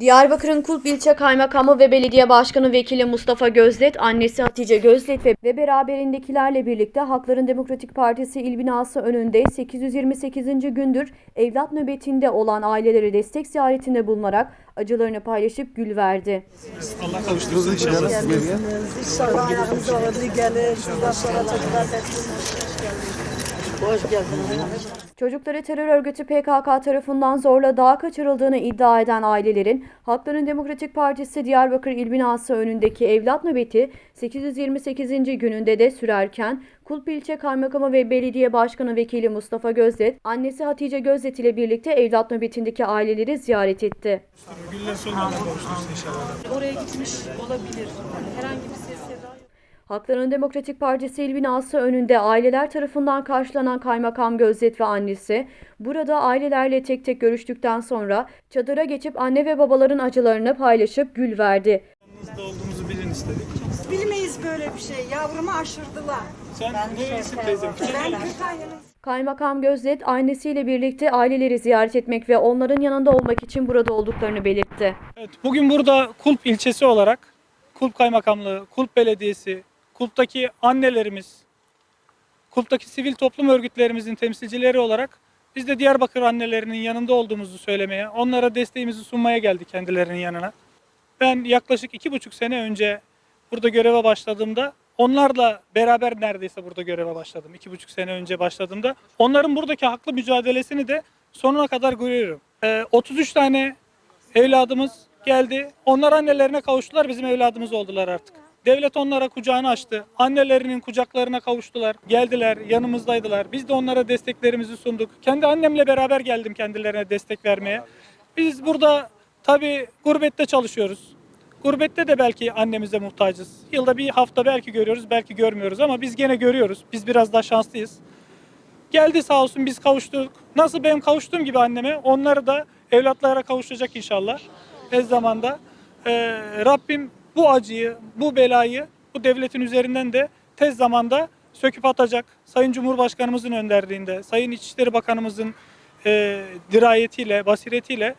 Diyarbakır'ın Kulp İlçe Kaymakamı ve Belediye Başkanı Vekili Mustafa Gözlet, annesi Hatice Gözlet ve, ve beraberindekilerle birlikte Hakların Demokratik Partisi il binası önünde 828. gündür evlat nöbetinde olan ailelere destek ziyaretinde bulunarak acılarını paylaşıp gül verdi. Allah kavuştursun inşallah. İnşallah ayağınıza uğurlu gelir. Sonra çocuklar. Hoş geldiniz. Çocukları terör örgütü PKK tarafından zorla dağa kaçırıldığını iddia eden ailelerin Hakların Demokratik Partisi Diyarbakır İl Binası önündeki evlat nöbeti 828. gününde de sürerken Kulp İlçe Kaymakamı ve Belediye Başkanı Vekili Mustafa Gözlet, annesi Hatice Gözlet ile birlikte evlat nöbetindeki aileleri ziyaret etti. Oraya gitmiş olabilir. Herhangi bir ses Hakların Demokratik Partisi il binası önünde aileler tarafından karşılanan Kaymakam Gözlet ve annesi, burada ailelerle tek tek görüştükten sonra çadıra geçip anne ve babaların acılarını paylaşıp gül verdi. Yanınızda olduğumuzu bilin istedik. Bilmeyiz böyle bir şey. Yavrumu aşırdılar. Sen nerelisin teyzem? Ben Kütahya'nın Kaymakam Gözlet annesiyle birlikte aileleri ziyaret etmek ve onların yanında olmak için burada olduklarını belirtti. Evet, bugün burada Kulp ilçesi olarak Kulp Kaymakamlığı, Kulp Belediyesi, Kulp'taki annelerimiz, Kulp'taki sivil toplum örgütlerimizin temsilcileri olarak biz de Diyarbakır annelerinin yanında olduğumuzu söylemeye, onlara desteğimizi sunmaya geldik kendilerinin yanına. Ben yaklaşık iki buçuk sene önce burada göreve başladığımda onlarla beraber neredeyse burada göreve başladım. İki buçuk sene önce başladığımda. Onların buradaki haklı mücadelesini de sonuna kadar görüyorum. Ee, 33 tane evladımız geldi. Onlar annelerine kavuştular, bizim evladımız oldular artık. Devlet onlara kucağını açtı. Annelerinin kucaklarına kavuştular. Geldiler, yanımızdaydılar. Biz de onlara desteklerimizi sunduk. Kendi annemle beraber geldim kendilerine destek vermeye. Biz burada tabii gurbette çalışıyoruz. Gurbette de belki annemize muhtacız. Yılda bir hafta belki görüyoruz, belki görmüyoruz ama biz gene görüyoruz. Biz biraz daha şanslıyız. Geldi sağ olsun biz kavuştuk. Nasıl benim kavuştuğum gibi anneme onları da evlatlara kavuşacak inşallah. Ez zamanda. Ee, Rabbim bu acıyı, bu belayı bu devletin üzerinden de tez zamanda söküp atacak. Sayın Cumhurbaşkanımızın önderliğinde, Sayın İçişleri Bakanımızın e, dirayetiyle, basiretiyle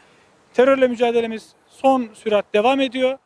terörle mücadelemiz son sürat devam ediyor.